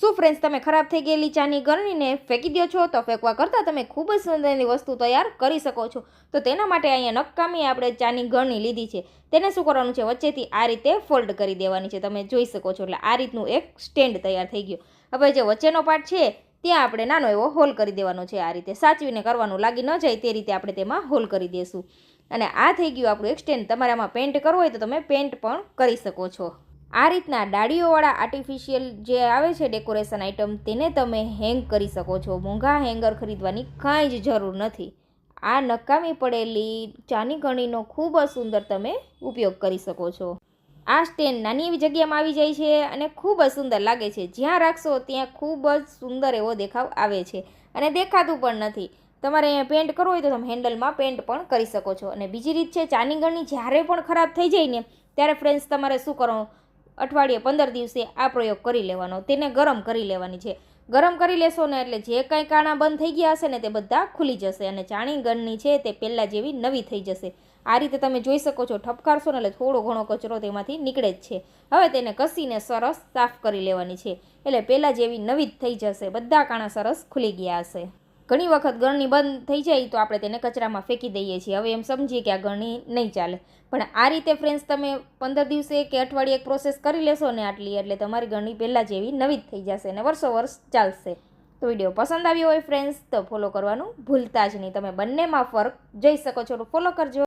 શું ફ્રેન્ડ્સ તમે ખરાબ થઈ ગયેલી ચાની ગરણીને ફેંકી દો છો? તો ફેંકવા કરતાં તમે ખૂબ જ સુંદરની વસ્તુ તૈયાર કરી શકો છો. તો તેના માટે અહીંયા નક્કામી આપણે ચાની ગરણી લીધી છે. તેને શું કરવાનું છે? વચ્ચેથી આ રીતે ફોલ્ડ કરી દેવાની છે. તમે જોઈ શકો છો. એટલે આ રીતનું એક સ્ટેન્ડ તૈયાર થઈ ગયું. હવે જે વચ્ચેનો પાર્ટ છે, ત્યાં આપણે નાનો એવો હોલ કરી દેવાનો છે. આ રીતે સાચવીને કરવાનું લાગી ન જાય તે રીતે આપણે તેમાં હોલ કરી દઈશું અને આ થઈ ગયું આપણું એક સ્ટેન્ડ તમારે આમાં પેન્ટ કરવો હોય તો તમે પેન્ટ પણ કરી શકો છો. આ રીતના ડાળીઓવાળા આર્ટિફિશિયલ જે આવે છે ડેકોરેશન આઇટમ તેને તમે હેંગ કરી શકો છો. મોંઘા હેંગર ખરીદવાની કાંઈ જ જરૂર નથી. આ નકામી પડેલી ચાની ગણીનો ખૂબ જ સુંદર તમે ઉપયોગ કરી શકો છો. આ સ્ટેન્ડ નાની એવી જગ્યામાં આવી જાય છે અને ખૂબ જ સુંદર લાગે છે. જ્યાં રાખશો ત્યાં ખૂબ જ સુંદર એવો દેખાવ આવે છે અને દેખાતું પણ નથી. તમારે અહીંયા પેન્ટ કરવું હોય તો તમે હેન્ડલમાં પેન્ટ પણ કરી શકો છો. અને બીજી રીત છે, ચાની ગણી જ્યારે પણ ખરાબ થઈ જાય ને, ત્યારે ફ્રેન્ડ્સ તમારે શું કરવાનું? અઠવાડિયે પંદર દિવસે આ પ્રયોગ કરી લેવાનો. તેને ગરમ કરી લેવાની છે. ગરમ કરી લેશો ને એટલે જે કાંઈ કાણા બંધ થઈ ગયા હશે ને તે બધા ખુલી જશે અને ચાણી ગણની છે તે પહેલાં જેવી નવી થઈ જશે. આ રીતે તમે જોઈ શકો છો, ઠપકારશો ને એટલે થોડો ઘણો કચરો તેમાંથી નીકળે જ છે. હવે તેને કસીને સરસ સાફ કરી લેવાની છે. એટલે પહેલાં જેવી નવી જ થઈ જશે. બધા કાણા સરસ ખુલી ગયા હશે. ઘણી વખત ગળણી બંધ થઈ જાય તો આપણે તેને કચરામાં ફેંકી દઈએ છીએ. હવે એમ સમજીએ કે આ ગળણી નહીં ચાલે. પણ આ રીતે ફ્રેન્ડ્સ તમે પંદર દિવસે કે અઠવાડિયે એક પ્રોસેસ કરી લેશો ને આટલી, એટલે તમારી ગળણી પહેલાં જેવી નવી જ થઈ જશે અને વર્ષો વર્ષ ચાલશે. તો વીડિયો પસંદ આવ્યો હોય ફ્રેન્ડ્સ તો ફોલો કરવાનું ભૂલતા જ નહીં. તમે બંનેમાં ફરક જોઈ શકો છો. તો ફોલો કરજો.